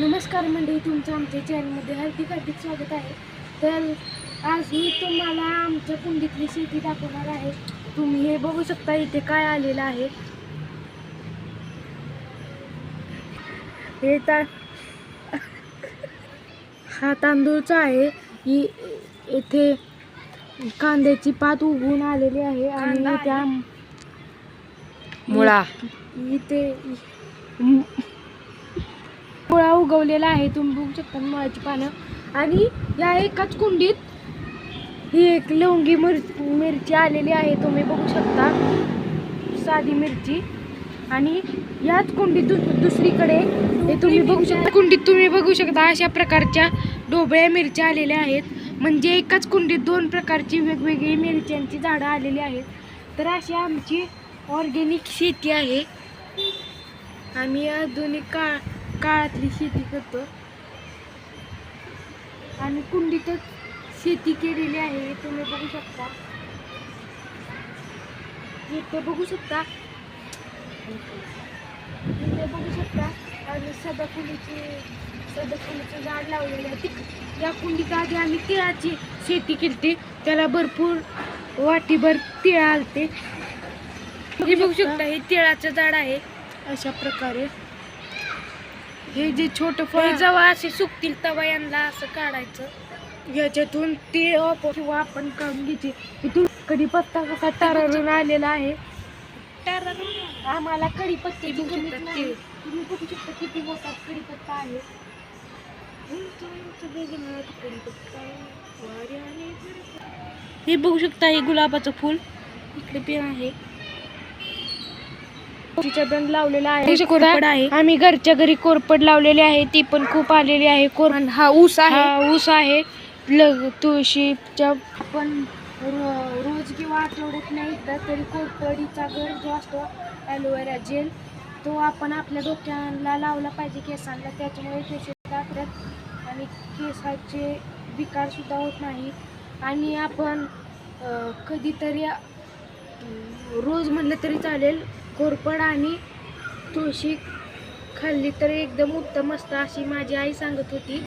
नमस्कार मंडळी तुमचं आमच्या चॅनलमध्ये हार्दिक हार्दिक स्वागत आहे. तर आज मी तुम्हाला आमच्या कुंडीतली शेती दाखवणार आहे. तुम्ही हे बघू शकता इथे काय आलेलं आहे. हे ता हा तांदूळचा आहे. ही येथे कांद्याची पात उगवून आलेली आहे आणि त्या मुळा. इथे उगवलेला आहे. तुम्ही बघू शकता मुळाची पानं. आणि या एकाच कुंडीत ही एक लवंगी मिर मिरची आलेली आहे. तुम्ही बघू शकता. साधी मिरची. आणि याच कुंडीत दु दुसरीकडे हे तुम्ही बघू शकता. कुंडीत तुम्ही बघू शकता अशा प्रकारच्या ढोबळ्या मिरच्या आलेल्या आहेत. म्हणजे एकाच कुंडीत दोन प्रकारची वेगवेगळी मिरच्यांची झाडं आलेली आहेत. तर अशी आमची ऑर्गेनिक शेती आहे. आम्ही आधुनिक काळ काळातली शेती करतो. आणि कुंडीतच शेती केलेली आहे तुम्ही बघू शकता. इथे बघू शकता. इथे बघू शकता. आणि सदाफुलीची सदाफुलीचं झाड लावलेलं आहे. ती या कुंडीत आधी आम्ही तिळाची शेती केली त्याला भरपूर वाटीभर तिळ आलते. बघू शकता हे तिळाचं झाड आहे. अशा प्रकारे हे जे छोट फळ जेव्हा असे सुकतील तेव्हा यांना असं काढायचं. याच्यातून वाप- किंवा आपण काढून घ्यायचे. इथून कढीपत्ता कसा टरारून आलेला आहे. आम्हाला नाही. तुम्ही बघू शकता किती मोठा कढीपत्ता आहे. कढीपत्ता. हे बघू शकता हे गुलाबाचं फुल. इकडे पण आहे. दंड लावलेला आहे. कोरपड आहे. आम्ही घरच्या घरी कोरपड लावलेली आहे. ती पण खूप आलेली आहे. कोरपड हा ऊस आहे? हा ऊस आहे. तुळशीच्या आपण रो- रोज किंवा आठवड्यात नाही एकदा तरी कोरपडीचा घर जो असतो ॲलोवेरा जेल तो आपण आपल्या डोक्याला लावला पाहिजे केसांना. त्याच्यामुळे केस दाखवतात आणि केसाचे विकार सुद्धा होत नाही. आणि आपण कधीतरी रोज म्हणलं तरी चालेल कोरपड आणि तुळशी खाल्ली तर एकदम उत्तम असतं अशी माझी आई सांगत होती.